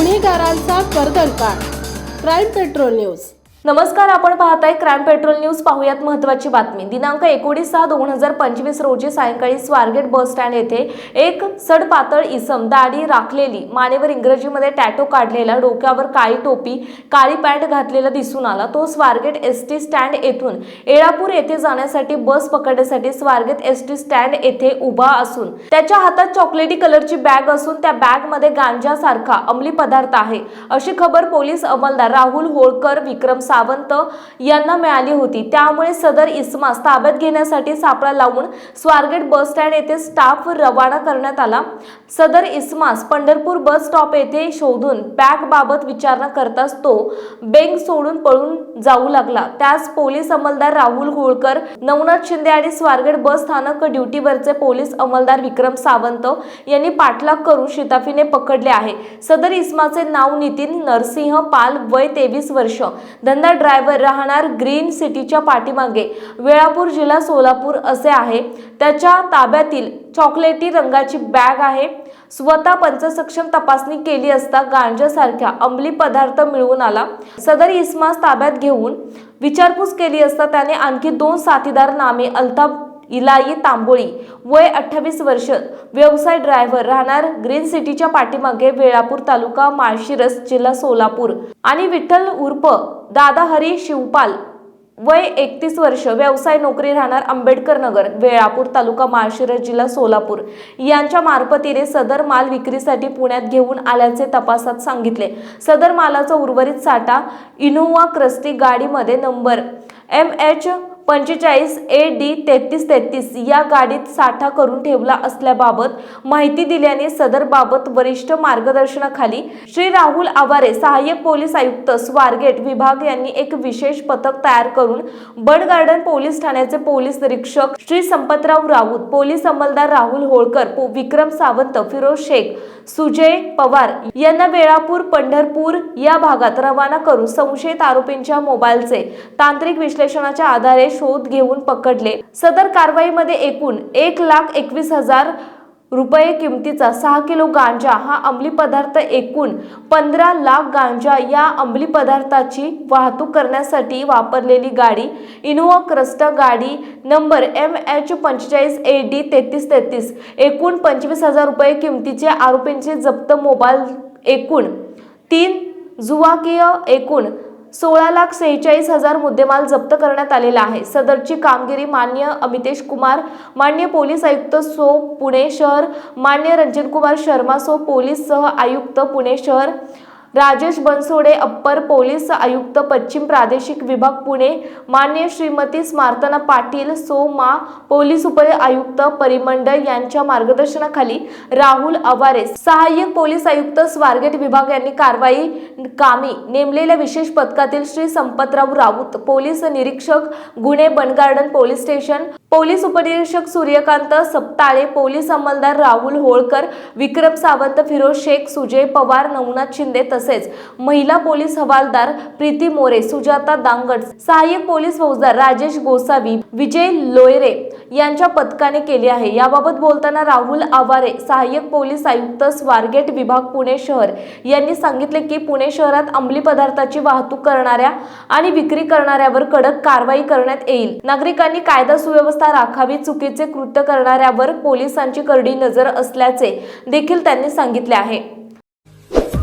गुन्हेगारांचा कर्दनकाळ crime patrol news. नमस्कार आपण पाहताय क्राईम पेट्रोल न्यूज पाहूयात महत्वाची बातमी. दिनांक एकोणीस सहा दोन हजार पंचवीस रोजी सायंकाळी स्वारगेट बस स्टँड येथे एक सडपातळ इसम दाढी राखलेली मानेवर इंग्रजीमध्ये टॅटो काढलेला डोक्यावर काळी टोपी काळी पॅन्ट घातलेला दिसून आला. तो स्वारगेट एस टी स्टँड येथून एळापूर येथे जाण्यासाठी बस पकडण्यासाठी स्वारगेट एस टी स्टँड येथे उभा असून त्याच्या हातात चॉकलेटी कलरची बॅग असून त्या बॅगमध्ये अंमली पदार्थ आहे. अशी खबर पोलीस अंमलदार राहुल होळकर विक्रम सावंत यांना मिळाली होती. त्यामुळे सदर इस्मास ताब्यात घेण्यासाठी सापळा लावून स्वारगेट बस स्टँड येथे स्टाफ रवाना करण्यात आला. सदर इस्मास पंढरपूर बस स्टॉप येथे शोधून बॅग बाबत विचारणा करताच तो बेंग सोडून पळून जाऊ लागला. त्यास पोलीस अंमलदार राहुल होळकर नवनाथ शिंदे आणि स्वारगेट बस स्थानक ड्युटीवरचे पोलीस अंमलदार विक्रम सावंत यांनी पाठलाग करून शिताफीने पकडले आहे. सदर इस्माचे नाव नितीन नरसिंह पाल वय तेवीस वर्ष. पहिल्यांदा ड्रायव्हर राहणार ग्रीन सिटीच्या पाठीमागे. वेळापूर जिल्हा सोलापूर असे आहे. त्याच्या ताब्यातील चॉकलेटी रंगाची बॅग आहे. स्वतः पंचसक्षम तपासणी केली असता गांजासारख्या अंमली पदार्थ मिळवून आला. सदर इस्मास ताब्यात घेऊन विचारपूस केली असता त्याने आणखी दोन साथीदार नामे अल्ताफ इलाई तांबोळी. वय अठ्ठावीस वर्ष. व्यवसाय ड्रायव्हर राहणार ग्रीन सिटीच्या पाठीमागे वेळापूर तालुका माळशिरस जिल्हा सोलापूर. आणि विठ्ठल उर्फ दादाहरी शिवपाल. वय एकतीस वर्ष. व्यवसाय नोकरी राहणार आंबेडकर नगर वेळापूर तालुका माळशिरस जिल्हा सोलापूर. यांच्या मार्फतीने सदर माल विक्रीसाठी पुण्यात घेऊन आल्याचे तपासात सांगितले. सदर मालाचा उर्वरित साठा इनोवा क्रस्टी गाडीमध्ये नंबर. एम एच पंचेचाळीस ए डी तेहतीस तेहतीस या गाडीत साठा करून ठेवला असल्याबाबत माहिती दिल्याने सदरबाबत वरिष्ठ मार्गदर्शनाखाली श्री राहुल आवारे सहाय्यक पोलीस आयुक्त स्वारगेट विभाग यांनी एक विशेष पथक तयार करून बड गार्डन पोलीस ठाण्याचे पोलीस निरीक्षक श्री संपतराव राऊत पोलीस अंमलदार राहुल होळकर विक्रम सावंत फिरोज शेख सुजय पवार यांना वेळापूर पंढरपूर या भागात रवाना करून संशयित आरोपींच्या मोबाईलचे तांत्रिक विश्लेषणाच्या आधारे शोध घेऊन पकडले. सदर कारवाईमध्ये एकूण एक लाख एकवीस हजार रुपये किमतीचा सहा किलो गांजा हा अंमली पदार्थ एकूण पंधरा लाख गांजा या अंमली पदार्थाची वाहतूक करण्यासाठी वापरलेली गाडी. इनोवा क्रस्टा गाडी नंबर एम एच पंचेचाळीस ए डी तेहतीस तेहतीस. एकूण पंचवीस हजार रुपये किमतीचे आरोपींचे जप्त मोबाईल एकूण तीन जुवाकीय एकूण सोळा लाख सेहेचाळीस हजार मुद्देमाल जप्त करण्यात आलेला आहे. सदरची कामगिरी मान्य अमितेश कुमार मान्य पोलीस आयुक्त सो पुणे शहर मान्य रंजन कुमार शर्मा सो पोलीस सह आयुक्त पुणे शहर राजेश बनसोडे अप्पर पोलीस आयुक्त पश्चिम प्रादेशिक विभाग पुणे. मान्य श्रीमती स्मार्तना पाटील सोमा पोलीस उप आयुक्त परिमंडळ यांच्या मार्गदर्शनाखाली राहुल अवारे सहाय्यक पोलीस आयुक्त स्वारगेट विभाग यांनी कारवाई कामी नेमलेल्या विशेष पथकातील श्री संपतराव राऊत पोलीस निरीक्षक गुन्हे Bund Garden police station police उपनिरीक्षक सूर्यकांत सप्ताळे पोलीस अंमलदार राहुल होळकर विक्रम सावंत फिरोज शेख सुजय पवार नवनाथ शिंदे तसेच महिला पोलीस हवालदार प्रीती मोरे सुजाता दांगड सहाय्यक पोलीस फौजदार राजेश गोसावी विजय लोयरे यांच्या पथकाने केली आहे. याबाबत बोलताना राहुल आवारे सहाय्यक पोलीस आयुक्त स्वारगेट विभाग पुणे शहर यांनी सांगितले की पुणे शहरात अंमली पदार्थाची वाहतूक करणाऱ्या आणि विक्री करणाऱ्यावर कडक कारवाई करण्यात येईल. नागरिकांनी कायदा सुव्यवस्था राखावी चुकीचे कृत्य करणाऱ्यावर पोलिसांची करडी नजर असल्याचे देखील त्यांनी सांगितले आहे.